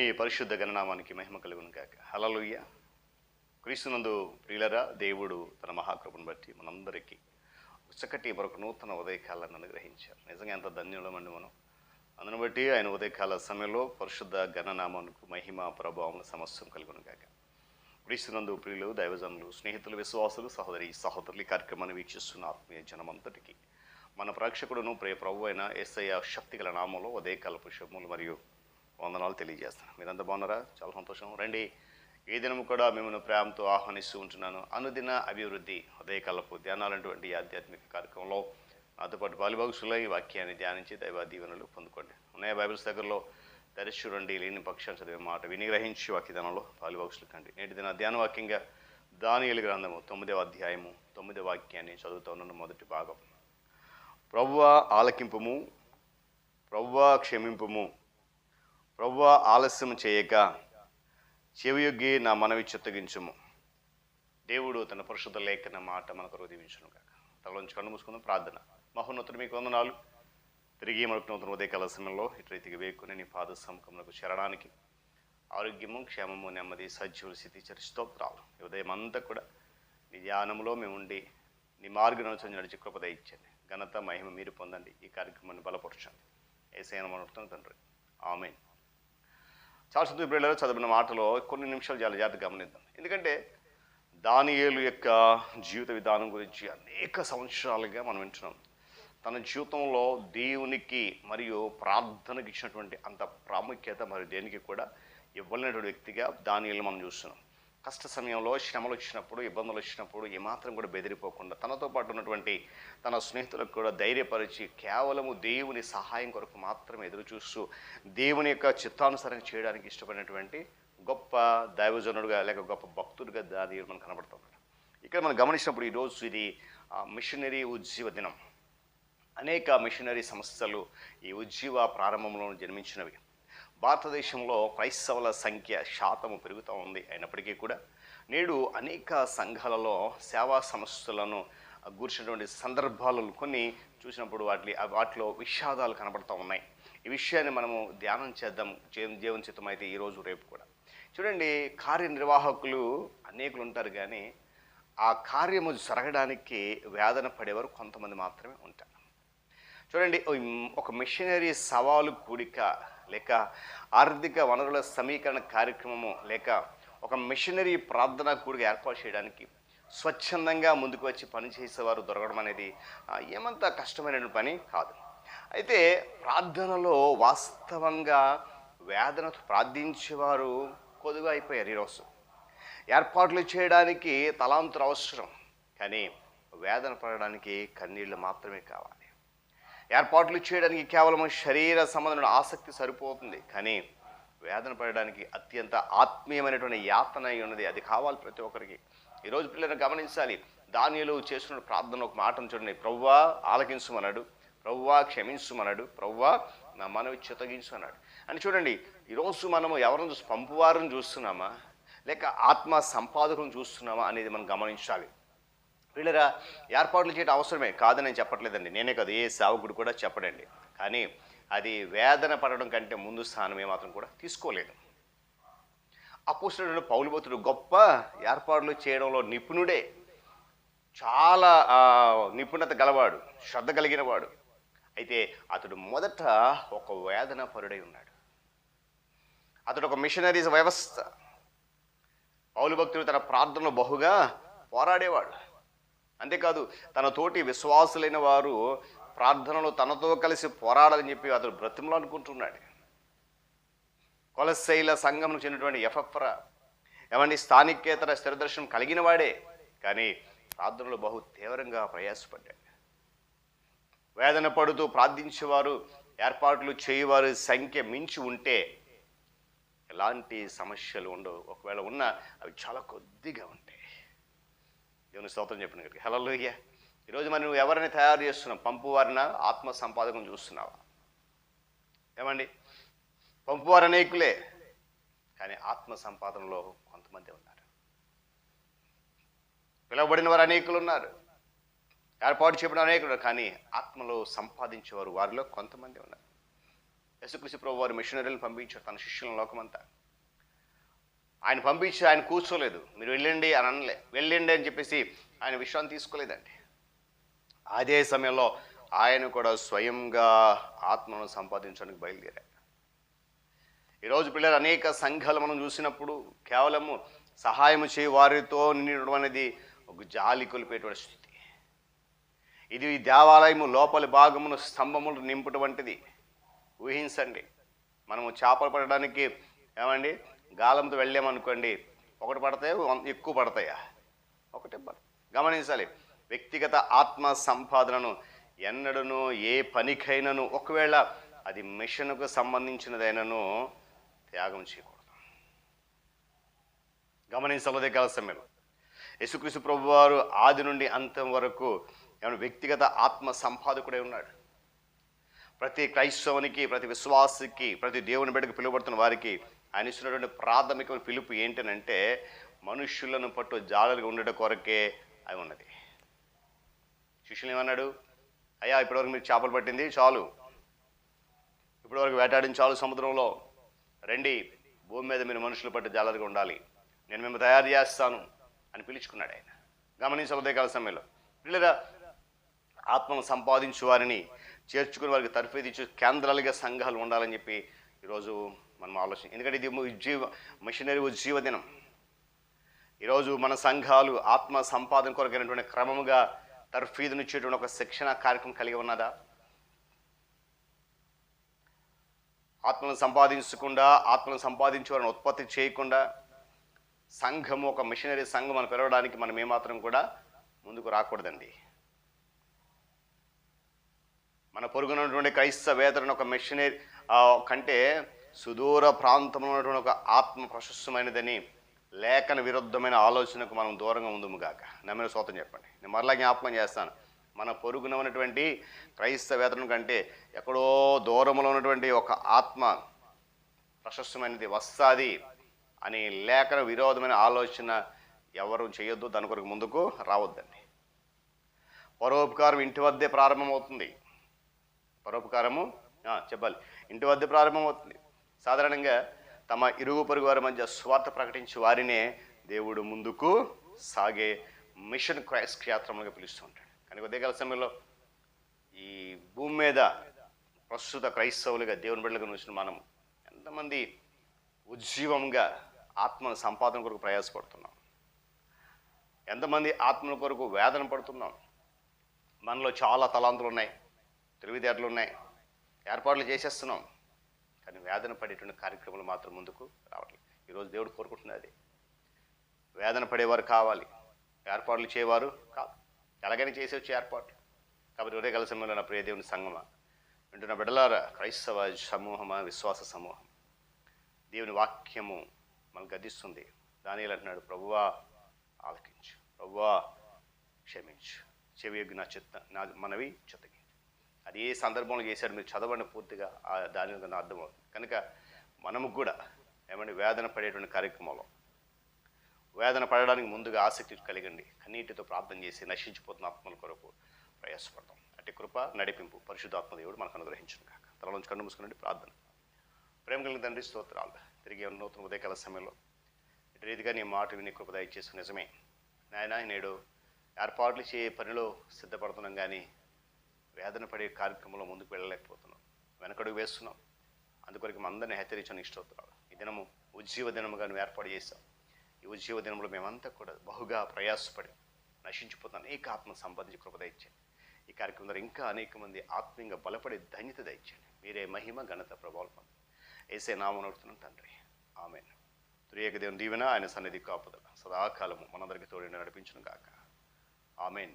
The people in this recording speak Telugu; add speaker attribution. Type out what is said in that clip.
Speaker 1: దేవుని పరిశుద్ధ గణనామానికి మహిమ కలుగును కాక హలలుయ్య క్రీస్తునందు ప్రియులరా దేవుడు తన మహాకృపను బట్టి మనందరికీ చక్కటి మరొక నూతన ఉదయకాలను అనుగ్రహించారు. నిజంగా ఎంత ధన్యులమండి మనం. అందును బట్టి ఆయన ఉదయకాల సమయంలో పరిశుద్ధ గణనామానికి మహిమ ప్రభావం సమస్యం కలుగును కాక క్రీస్తునందు ప్రియులు దైవజనులు స్నేహితులు విశ్వాసులు సహోదరి సహోదరులు ఈ కార్యక్రమాన్ని వీక్షిస్తున్న ఆత్మీయ జనమంతటికి. మన ప్రేక్షకుడును ప్రియ ప్రభు అయిన ఎస్ఐ శక్తిగల నామంలో ఉదయకాల పుష్పములు మరియు వందనాలు తెలియజేస్తాను మీరంతా బాగున్నారా? చాలా సంతోషం. రండి. ఏ దినము కూడా మిమ్మల్ని ప్రేమతో ఆహ్వానిస్తూ ఉంటున్నాను. అనుదిన అభివృద్ధి ఉదయకాలపు ధ్యానాలంటువంటి ఆధ్యాత్మిక కార్యక్రమంలో నాతో పాటు బాలిబాగుసులో ఈ వాక్యాన్ని ధ్యానించి దైవ దీవెనలు పొందుకోండి. ఉన్నాయ బైబిల్స్ దగ్గరలో. తెరిచి చూడండి లేని పక్షాలు చదివే మాట విని గ్రహించి వాక్యదానంలో బాలిబాగుసులు కండి. నేటి దిన ధ్యాన వాక్యంగా దానియలు గ్రంథము తొమ్మిదవ అధ్యాయము తొమ్మిదవ వాక్యాన్ని చదువుతూ ఉన్న మొదటి భాగం. ప్రవ్వ ఆలకింపుము ప్రవ్వ క్షమింపుము ప్రభు ఆలస్యం చేయక చెవియొగ్గి నా మనవి చిత్తగించుము. దేవుడు తన పరిశుద్ధ లేఖన మాట మనకు హృదయించును కాక తలలోంచి కన్ను మూసుకుందాం ప్రార్థన. మహోన్నతుడు మీకు వందనాలు. తిరిగి మనకు నూతన ఉదయకాల సమయంలో ఇటు వేకుని నీ పాద సముఖమునకు చేరడానికి ఆరోగ్యము క్షేమము నెమ్మది సజీవుల స్థితి చరిస్తోత్రాలు ఈ ఉదయం అంతా కూడా నీ ధ్యానంలో మేము ఉండి నీ మార్గం అనుసరించి నడిచి కృపద ఇచ్చండి ఘనత మహిమ మీరు పొందండి. ఈ కార్యక్రమాన్ని బలపరచండి. ఏసైన మనతో తండ్రి. ఆమెన్. చాలా సంతోష. బిడ్డలు చదివిన మాటలో కొన్ని నిమిషాలు చాలా జాగ్రత్త గమనిద్దాం. ఎందుకంటే దానియేలు యొక్క జీవిత విధానం గురించి అనేక సంవత్సరాలుగా మనం వింటున్నాం. తన జీవితంలో దేవునికి మరియు ప్రార్థనకి ఇచ్చినటువంటి అంత ప్రాముఖ్యత మరి దేనికి కూడా ఇవ్వలేనటువంటి వ్యక్తిగా దానియేలు మనం చూస్తున్నాం. కష్ట సమయంలో శ్రమలు వచ్చినప్పుడు ఇబ్బందులు వచ్చినప్పుడు ఏమాత్రం కూడా బెదిరిపోకుండా తనతో పాటు ఉన్నటువంటి తన స్నేహితులకు కూడా ధైర్యపరిచి కేవలము దేవుని సహాయం కొరకు మాత్రమే ఎదురు చూస్తూ దేవుని యొక్క చిత్తానుసారం చేయడానికి ఇష్టపడినటువంటి గొప్ప దైవజనుడుగా లేక గొప్ప భక్తుడిగా దాని మనం కనబడుతున్నాడు ఇక్కడ మనం గమనించినప్పుడు ఈరోజు ఇది ఆ, మిషనరీ ఉజ్జీవ దినం. అనేక మిషనరీ సంస్థలు ఈ ఉజ్జీవ ప్రారంభంలో జన్మించినవి. భారతదేశంలో క్రైస్తవుల సంఖ్య శాతము పెరుగుతూ ఉంది అయినప్పటికీ కూడా నేడు అనేక సంఘాలలో సేవా సంస్థలను కూర్చున్నటువంటి సందర్భాలు కొన్ని చూసినప్పుడు వాటి వాటిలో విషాదాలు కనబడుతూ ఉన్నాయి. ఈ విషయాన్ని మనము ధ్యానం చేద్దాం. జీవన చిత్తం అయితే ఈరోజు రేపు కూడా. చూడండి కార్యనిర్వాహకులు అనేకులు ఉంటారు కానీ ఆ కార్యము జరగడానికి వేదన పడేవారు కొంతమంది మాత్రమే ఉంటారు. చూడండి ఒక మిషనరీ సవాలు కూడిక లేక ఆర్థిక వనరుల సమీకరణ కార్యక్రమము లేక ఒక మిషనరీ ప్రార్థన కూడిక ఏర్పాటు చేయడానికి స్వచ్ఛందంగా ముందుకు వచ్చి పనిచేసేవారు దొరకడం అనేది ఏమంత కష్టమైన పని కాదు. అయితే ప్రార్థనలో వాస్తవంగా వేదనతో ప్రార్థించేవారు కొద్దుగా అయిపోయారు ఈరోజు. ఏర్పాట్లు చేయడానికి తలాంతులు అవసరం కానీ వేదన పడడానికి కన్నీళ్ళు మాత్రమే కావాలి. ఏర్పాట్లు చేయడానికి కేవలం శరీర సంబంధమైన ఆసక్తి సరిపోతుంది కానీ వేదన పడడానికి అత్యంత ఆత్మీయమైనటువంటి యాతన అయి ఉన్నది. అది కావాలి ప్రతి ఒక్కరికి. ఈరోజు పిల్లలను గమనించాలి. దానిలో చేస్తున్న ప్రార్థన ఒక మాటను చూడండి. ప్రవ్వా ఆలకించుమన్నాడు ప్రవ్వా క్షమించుమన్నాడు ప్రవ్వా నా మనవి చితగించు అన్నాడు అని చూడండి. ఈరోజు మనము ఎవరిని చూసి పంపువారిని చూస్తున్నామా? లేక ఆత్మ సంపాదకులను చూస్తున్నామా అనేది మనం గమనించాలి. వీళ్ళరా ఏర్పాట్లు చేయడం అవసరమే. కాదని నేను చెప్పట్లేదండి. నేనే కాదు ఏ సేవకుడు కూడా చెప్పడండి. కానీ అది వేదన పడడం కంటే ముందు స్థానం ఏమాత్రం కూడా తీసుకోలేదు. అపోస్తుడు పౌలుబోతుడు గొప్ప ఏర్పాట్లు చేయడంలో నిపుణుడే. చాలా నిపుణత గలవాడు శ్రద్ధ కలిగిన వాడు. అయితే అతడు మొదట ఒక వేదన పరుడై ఉన్నాడు. అతడు ఒక మిషనరీస్ వ్యవస్థ. పౌలు భక్తుడు తన ప్రార్థనలో బహుగా పోరాడేవాడు అంతేకాదు తన తోటి విశ్వాసులైన వారు ప్రార్థనలో తనతో కలిసి పోరాడాలని చెప్పి అతడు బ్రతిమలు అనుకుంటున్నాడు. కొలశైల సంఘంకు చెందినటువంటి ఎఫ్ఎఫ్రా ఏమండి స్థానికేతర స్థిరదర్శనం కలిగిన వాడే కానీ ప్రార్థనలో బహు తీవ్రంగా ప్రయాసపడ్డాడు. వేదన పడుతూ ప్రార్థించేవారు ఏర్పాట్లు చేయవారి సంఖ్య మించి ఉంటే ఎలాంటి సమస్యలు ఉండవు. ఒకవేళ ఉన్నా అవి చాలా కొద్దిగా ఉంటాయి. దేవుని స్తోత్రం చెప్పిన గారికి హలో ఈరోజు మరి నువ్వు ఎవరిని తయారు చేస్తున్నావు? పంపువారిన ఆత్మ సంపాదకం చూస్తున్నావా? ఏమండి? పంపువారు అనేకులే కానీ ఆత్మ సంపాదనలో కొంతమంది ఉన్నారు. పిలువబడిన వారు అనేకులు ఉన్నారు. ఏర్పాటు చేయబడిన అనేకులు కానీ ఆత్మలో సంపాదించేవారు వారిలో కొంతమంది ఉన్నారు. యశుకృషి ప్రభు వారు మిషనరీలు పంపించారు తన శిష్యుల లోకమంతా. ఆయన పంపించి ఆయన కూర్చోలేదు. మీరు వెళ్ళండి అని అనలే. వెళ్ళండి అని చెప్పేసి ఆయన విషయాన్ని తీసుకోలేదండి. అదే సమయంలో ఆయన కూడా స్వయంగా ఆత్మను సంపాదించడానికి బయలుదేరారు ఈరోజు పిల్లలు అనేక సంఘాలు మనం చూసినప్పుడు కేవలము సహాయం చేయి వారితో నిండడం అనేది ఒక జాలి కొలిపేటువంటి స్థితి. ఇది ఈ దేవాలయము లోపలి భాగమును స్తంభములు నింపుటువంటిది ఊహించండి. మనము చేపలు పడడానికి ఏమండి? గాలంతో వెళ్ళామనుకోండి ఒకటి పడతాయా? ఎక్కువ పడతాయా? ఒకటే గమనించాలి. వ్యక్తిగత ఆత్మ సంపాదనను ఎన్నడను ఏ పనికైనాను ఒకవేళ అది మిషన్కు సంబంధించినదైనను త్యాగం చేయకూడదు. గమనించలదే కాల సమయంలో యేసుక్రీస్తు ప్రభు వారు ఆది నుండి అంతం వరకు ఏమైనా వ్యక్తిగత ఆత్మ సంపాదకుడే ఉన్నాడు. ప్రతి క్రైస్తవునికి ప్రతి విశ్వాసికి ప్రతి దేవుని బిడ్డకు పిలువబడుతున్న వారికి ఆయన ఇచ్చినటువంటి ప్రాథమిక పిలుపు ఏంటనంటే మనుష్యులను పట్టు జాలలుగా ఉండడం కొరకే అవి ఉన్నది. శిష్యులు ఏమన్నాడు? అయ్యా ఇప్పటివరకు మీరు చేపలు పట్టింది? చాలు. ఇప్పటివరకు వేటాడిన చాలు సముద్రంలో. రండి భూమి మీద మీరు మనుషులు పట్టు జాలరుగా ఉండాలి. నేను మేము తయారు చేస్తాను అని పిలుచుకున్నాడు ఆయన. గమనించబోదే ఉదయకాల సమయంలో. పిల్లరా ఆత్మను సంపాదించు వారిని చేర్చుకుని వారికి తర్ఫీదు కేంద్రాలుగా సంఘాలు ఉండాలని చెప్పి ఈరోజు మనం ఆలోచన ఎందుకంటే ఇది ఉజ్జీవ మిషనరీ ఉజ్జీవ దినం ఈరోజు మన సంఘాలు ఆత్మ సంపాదన కొరకైనటువంటి క్రమముగా తర్ఫీదునిచ్చేటువంటి ఒక శిక్షణ కార్యక్రమం కలిగి ఉన్నదా? ఆత్మను సంపాదించకుండా ఆత్మను సంపాదించే వారిని ఉత్పత్తి చేయకుండా సంఘము ఒక మిషనరీ సంఘం అని పిలవడానికి మనం ఏమాత్రం కూడా ముందుకు రాకూడదండి. మన పొరుగునటువంటి క్రైస్తవేతరను ఒక మిషనరీ కంటే సుదూర ప్రాంతంలో ఉన్నటువంటి ఒక ఆత్మ ప్రశస్తమైనదని లేఖన విరుద్ధమైన ఆలోచనకు మనం దూరంగా ఉందుముగాక. నమ్మిన సోతం చెప్పండి. నేను మరలా జ్ఞాపకం చేస్తాను. మన పొరుగున ఉన్నటువంటి క్రైస్తవేతనం కంటే ఎక్కడో దూరంలో ఉన్నటువంటి ఒక ఆత్మ ప్రశస్తమైనది వస్తాది అని లేఖన విరోధమైన ఆలోచన ఎవరు చేయొద్దు దాని కొరకు ముందుకు రావద్దండి. పరోపకారం ఇంటి వద్దే ప్రారంభమవుతుంది. పరోపకారము చెప్పాలి. ఇంటి వద్ద ప్రారంభమవుతుంది. సాధారణంగా తమ ఇరుగు పొరుగు వారి మధ్య స్వార్థ ప్రకటించి వారినే దేవుడు ముందుకు సాగే మిషన్ క్రైస్ట్ క్షేత్రములుగా పిలుస్తూ ఉంటాడు. కానీ ఉదయకాల సమయంలో ఈ భూమి మీద ప్రస్తుత క్రైస్తవులుగా దేవుని బిడ్డలకు చూసిన మనం ఎంతమంది ఉజ్జీవంగా ఆత్మ సంపాదన కొరకు ప్రయాసపడుతున్నాం. ఎంతమంది ఆత్మల కొరకు వేదన పడుతున్నాం. మనలో చాలా తలాంతులు ఉన్నాయి తెలివితేటలు ఉన్నాయి. ఏర్పాట్లు చేసేస్తున్నాం. కానీ వేదన పడేటువంటి కార్యక్రమాలు మాత్రం ముందుకు రావట్లేదు ఈరోజు దేవుడు కోరుకుంటున్నది అది. వేదన పడేవారు కావాలి. ఏర్పాట్లు చేయవారు కాదు. ఎలాగైనా చేసేవచ్చు ఏర్పాట్లు. కాబట్టి ఒరే కలిసి నా ప్రియదేవుని సంగమ. వింటున్న బిడలార క్రైస్తవ సమూహమా విశ్వాస సమూహం? దేవుని వాక్యము మనకు గదిస్తుంది దాని అంటున్నాడు ప్రభువా ఆలకించు. ప్రభువా క్షమించు. చెవి యొక్క నా చిత్త నా మనవి చిత్తగించు. అది ఏ సందర్భంలో చేశాడు. మీరు చదవండి పూర్తిగా. ఆ దాని యొక్క అర్థమవుతుంది. కనుక మనము కూడా ఏమంటే వేదన పడేటువంటి కార్యక్రమంలో. వేదన పడడానికి ముందుగా ఆసక్తి కలిగండి. కన్నీటితో ప్రార్థన చేసి నశించిపోతున్న ఆత్మల కొరకు ప్రయాసపడతాం. అట్టి కృప నడిపింపు పరిశుద్ధాత్మ దేవుడు మనకు అనుగ్రహించను కాక తల నుంచి కన్ను మూసుకునండి ప్రార్థన. ప్రేమ కలిగిన తండ్రి స్తోత్రాలు. తిరిగి నూతన ఉదయకాల సమయంలో ఇటు రీతిగా నీ మాట విని కృప దయచేసి నిజమే. నాయన నేడు ఏర్పాట్లు చే పనిలో సిద్ధపడుతున్నాం కానీ వేదన పడే కార్యక్రమంలో ముందుకు వెళ్ళలేకపోతున్నాం. వెనకడుగు వేస్తున్నాం. అందుకొరకు అందరిని హెచ్చరించిన ఇష్టవుతున్నాడు ఈ దినము ఉజ్జీవ దినముగా నువ్వు ఏర్పాటు చేశాం ఈ ఉజ్జీవ దినంలో మేమంతా కూడా బహుగా ప్రయాసపడి నశించిపోతున్న అనేక ఆత్మ సంబంధించి కృప దయచేయండి. ఈ కార్యక్రమం ద్వారా ఇంకా అనేక మంది ఆత్మీయంగా బలపడే ధన్యత దయచేయండి. మీరే మహిమ ఘనత ప్రభావం పొంది ఏసే నామం నడుతున్నాం తండ్రి. ఆమె త్రియేక దేవుని దీవెన ఆయన సన్నిధి కాపుదల. సదాకాలము మనందరికీ తోడి నడిపించను గాక. ఆమెన్.